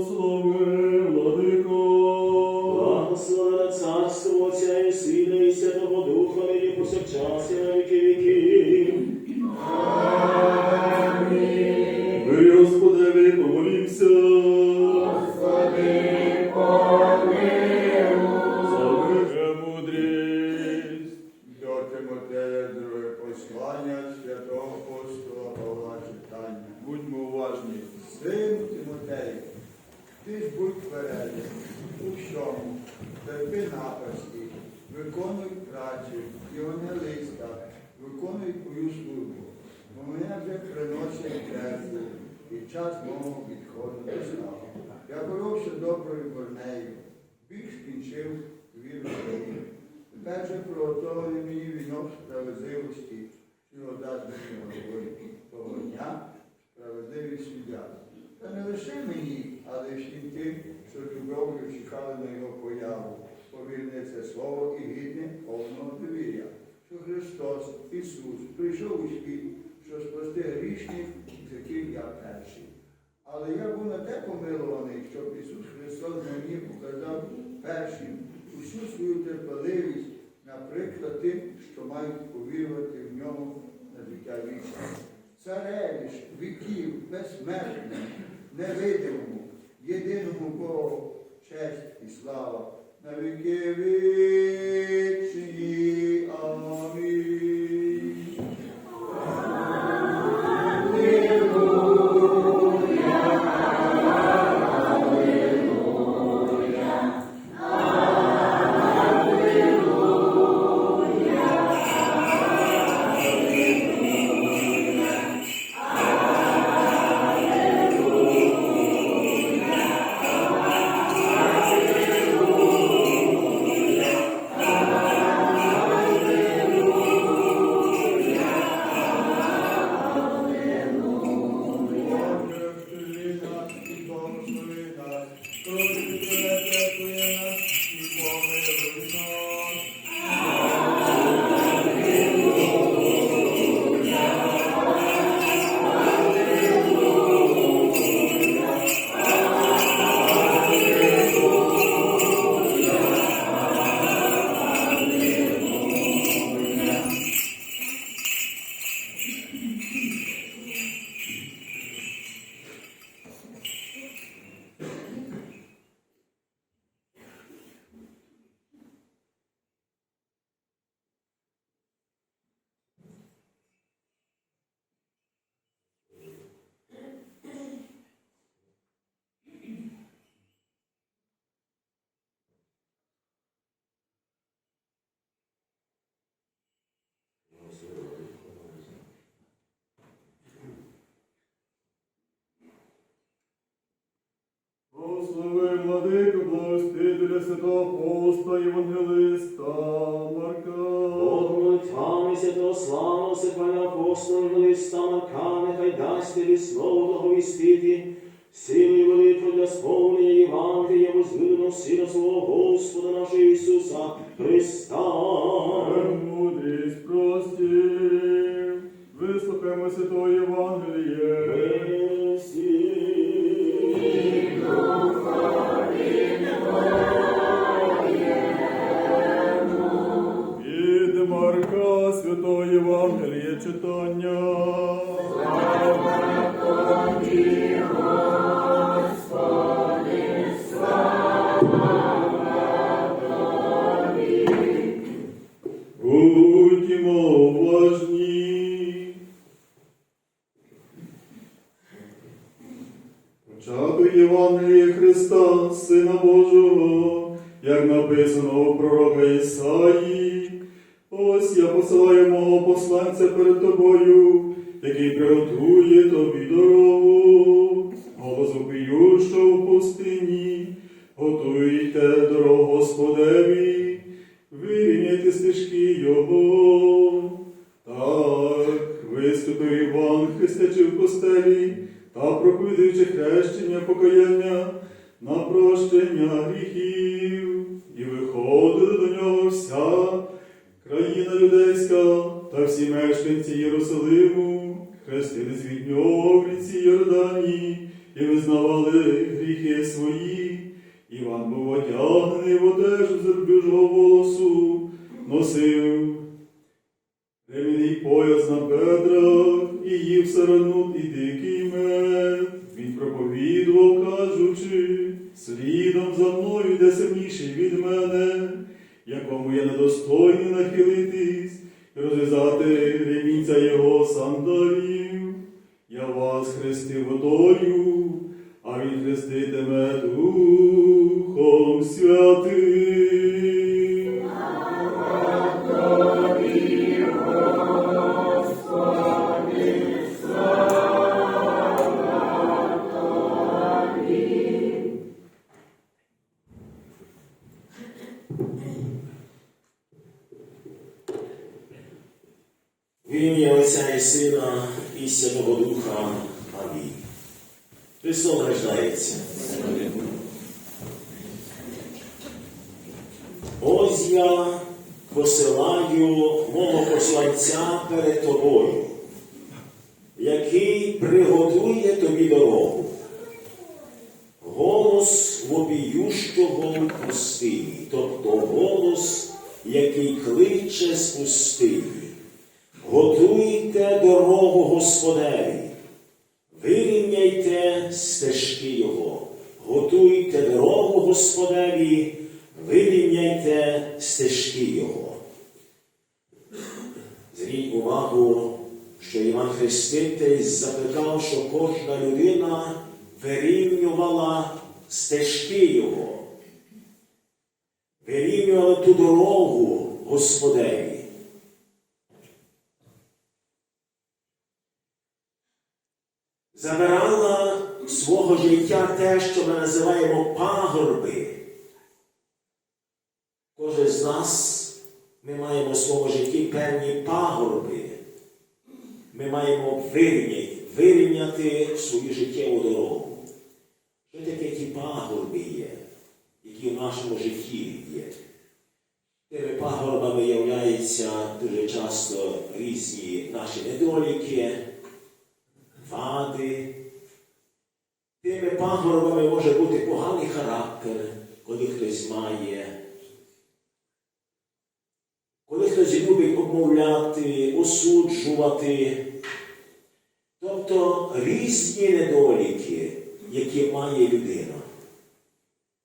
Благослови, виконуй працю, євангелиста, виконуй твою службу. Бо мене вже приносять жертву, і час мого відходу настав. Я боровся доброю борнею, біг скінчив віру свою. Тепер же приготований мені вінок справедливості, що дасть мені Господь того дня справедливий суддя. Та не лише мені, але й всім тим, що любов'ю чекали на його появу. Повірне це слово і гідне повного довір'я, що Христос, Ісус, прийшов у світ, що спасти грішних, з яких я перший. Але я був на те помилуваний, щоб Ісус Христос мені показав першим усю свою терпеливість, наприклад, тим, що мають повірувати в ньому на життя вічне. Цареві віків, безсмертним, невидимому, єдиному Богу, честь і слава на Благослови, владико, благостителя святого апостола, Євангелиста Марка. Молитвами святого славного Сихваля апостола і листа Марка, нехай дасть тобі слово благовістити, силою молитви для сповнення Євангелія возлюбленого Сина свого Господа нашого Ісуса Христа. Мудрість прості. Вислухаємо святого Євангеліє. Написано пророка Ісаї. Ось я посилаю мого посланця перед тобою, який приготує тобі дорогу, голос вопіющого в пустині, готуйте дорогу Господеві, вирівняйте стежки Його. Так, виступив Іван, хрестячи в постелі, та проповідуючи хрещення покаяння на прощення гріхів, і виходили до нього вся країна юдейська та всі мешканці Єрусалиму, хрестились від нього в ріці Йордані, і визнавали гріхи свої. Іван був одягнений в одежу з рубіжого волосу, носив ремінний пояс на бедрах і їв саранут і дикий мед. Він проповідував, кажучи, слідом за мною йде сильніший від мене, якому я недостойний нахилитись і розв'язати ремінця його сандалів. Я вас хрестив водою, а він хреститиме Духом Святим. І Святого Духа. Амінь. Христос рождається. Ось я посилаю мого посланця перед тобою, який приготує тобі дорогу. Голос вопіющого в пустині, тобто голос, який кличе з пустині. Готуйте дорогу Господеві, вирівняйте стежки Його, готуйте дорогу Господеві, вирівняйте стежки Його. Зверніть увагу, що Іван Хреститель закликав, що кожна людина вирівнювала стежки Його, вирівнювала ту дорогу Господеві. Забирала свого життя те, що ми називаємо пагорби. Кожен з нас ми маємо в своєму житті певні пагорби. Ми маємо вирівняти, вирівняти свою життєву дорогу. Що таке ті пагорби є, які в нашому житті є? Тими пагорбами являються дуже часто різні наші недоліки, вади. Тими пагорбами може бути поганий характер, коли хтось має. Коли хтось любить обмовляти, осуджувати. Тобто різні недоліки, які має людина.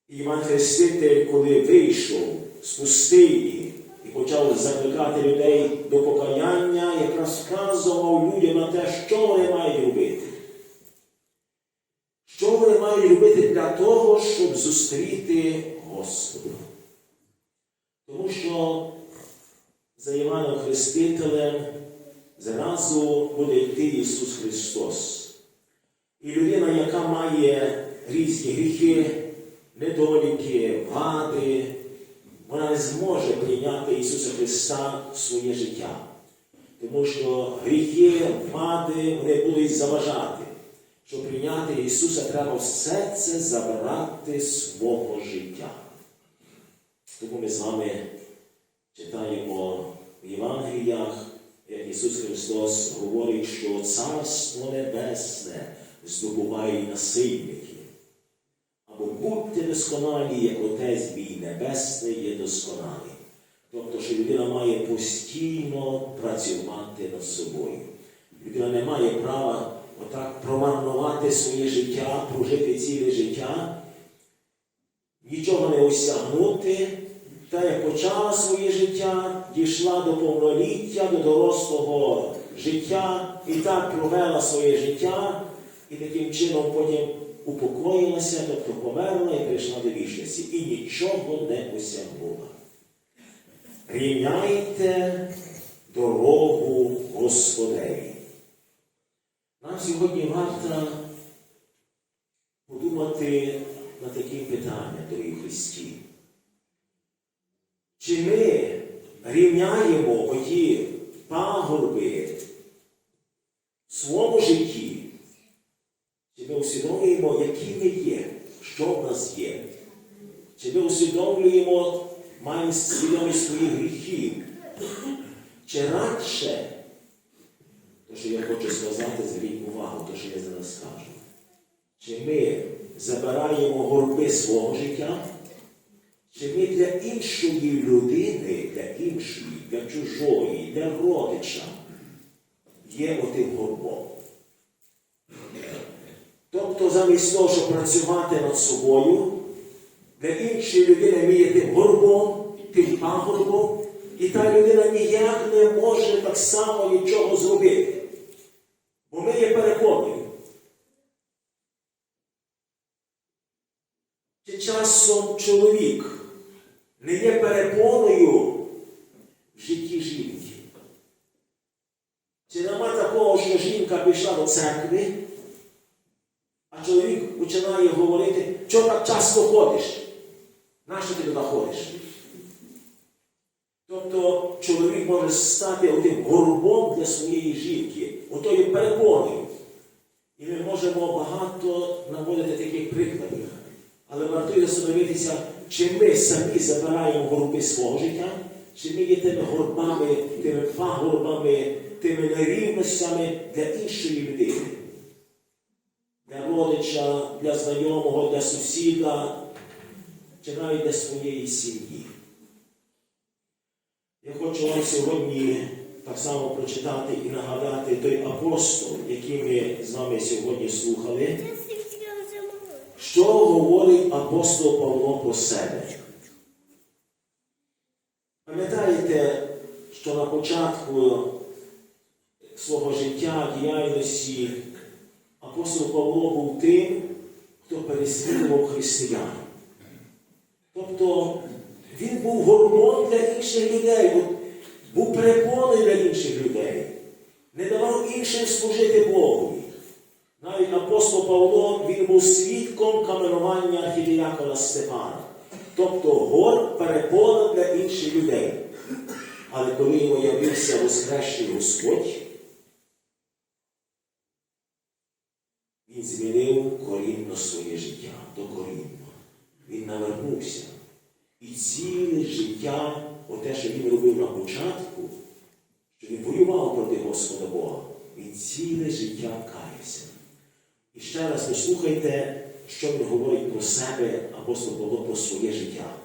Іван Хреститель, коли вийшов з пустині і почав закликати людей до покаяння, якраз вказував людям на те, що вони мають робити. Що вони мають робити для того, щоб зустріти Господа? Тому що за Іваном Хрестителем зразу буде йти Ісус Христос. І людина, яка має різні гріхи, недоліки, вади, вона не зможе прийняти Ісуса Христа в своє життя. Тому що гріхи, вади, вони будуть заважати. Щоб прийняти Ісуса, треба все це забирати свого життя. Тому ми з вами читаємо в Євангеліях, як Ісус Христос говорить, що Царство Небесне здобувають насильники. Будьте досконалі, як Отець мій Небесний є досконалий. Тобто, що людина має постійно працювати над собою. Людина не має права отак промарнувати своє життя, прожити ціле життя, нічого не осягнути, та як почала своє життя, дійшла до повноліття, до дорослого життя і так провела своє життя, і таким чином потім упокоїлася, тобто померла і прийшла до вічності, і нічого не осягнула. Рівняйте дорогу Господеві. Нам сьогодні варто подумати на такі питання, дорогі Христі. Чи ми рівняємо оті пагорби в своєму житті? Чи ми усвідомлюємо, які ми є, що в нас є? Чи ми усвідомлюємо, маємо свідомість своїх гріхів? Чи радше, то, що я хочу сказати, зверніть увагу, то, що я зараз скажу. Чи ми забираємо горби свого життя, чи ми для іншої людини, для іншої, для чужої, для родича є отим горбом. Замість того, щоб працювати над собою, для іншої людини ми є тим горбом, тим пагорбом, і та людина ніяк не може так само нічого зробити. Бо ми є перепоною. Чи часом чоловік не є перепоною в житті жінки? Чи нема такого, що жінка пішла до церкви, чоловік починає говорити, чого так часто ходиш? Нащо ти туди ходиш? Тобто чоловік може стати одним горбом для своєї жінки, отою перепоною. І ми можемо багато наводити таких прикладів. Але вартує задивитися, чи ми самі забираємо горби свого життя, чи ми є тими горбами, тими пагорбами, тими нерівностями для іншої людини, родича, для знайомого, для сусіда, чи навіть для своєї сім'ї. Я хочу вам сьогодні так само прочитати і нагадати той апостол, який ми з вами сьогодні слухали. Що говорить апостол Павло про себе? Пам'ятаєте, що на початку свого життя, діяльності апостол Павло був тим, хто переслідував християн. Тобто він був горбом для інших людей, був перепоною для інших людей, не давав іншим служити Богу. Навіть апостол Павло він був свідком каменування архідіякона Стефана. Тобто гор перепона для інших людей. Але коли йому явився Воскресший Господь, він корінно своє життя докорінно. Він навернувся. І ціле життя, оте, що він робив на початку, що він воював проти Господа Бога, він ціле життя каявся. І ще раз послухайте, що він говорить про себе, апостол Павло, про своє життя.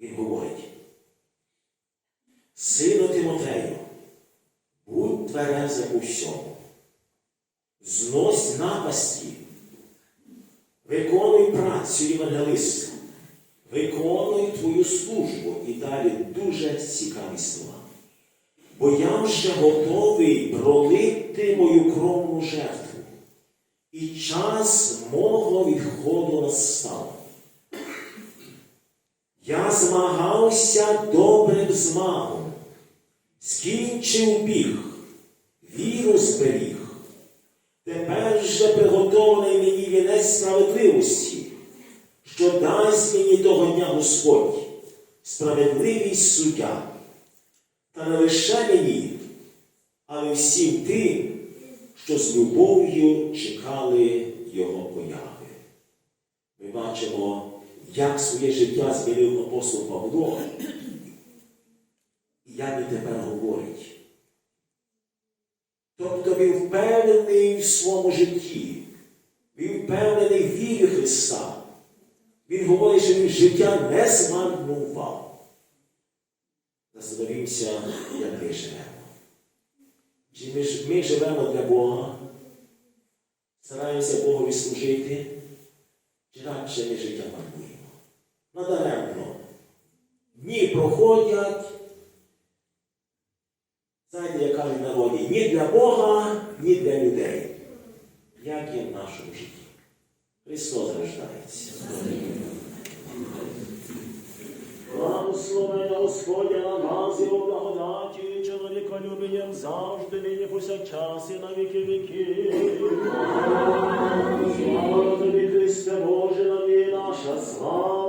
Він говорить, Сину Тимотею, будь твереза у всьому, знось напасті, виконуй працю євангелиста, виконуй твою службу і далі дуже цікаві слова. Бо я вже готовий пролити мою кровну жертву, і час мого відходу настав. Я змагався добрим змагом, скінчив біг, віру зберіг. Тепер же приготований мені вінець справедливості, що дасть мені того дня Господь, справедливість суддя. Та не лише мені, але всім тим, що з любов'ю чекали Його появи. Ми бачимо, як своє життя змінив апостол Павло, і як він тепер говорить. Тобто він впевнений в своєму житті, він впевнений в вірі Христа. Він говорить, що він життя не змарнував. Застановімося, як ми живемо. Чи ми, ми живемо для Бога, стараємося Богові служити, чи радше ми життя марнуємо? Надаремно. Дні проходять, знаєте, як кажуть в народі, ні для Бога, ні для людей. Як є в нашому житті? Христос рождається. Благословення Господня на нас його благодаті, і чоловіка любленням завжди, нині повсякчас і на віки віків. Слава тобі, Христе Боже, наві наша, слава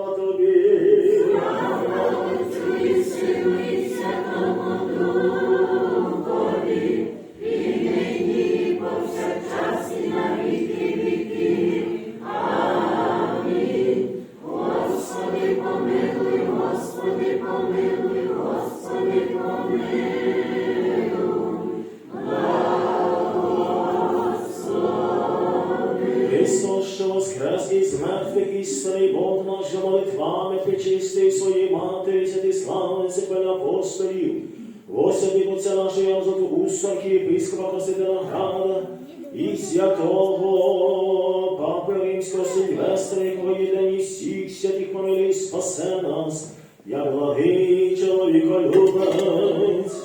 воскрес із мертвих істинний Бог наш молитвами причистив своєї матері, святи славниці пен апостолів, Господи, Отця нашого Язоту Усу, архієпископа Костянтина Града, і святого Папи Римського Сильвестра, якого єдині всіх святих помилуй, спасе нас, я благий чоловіколюбець.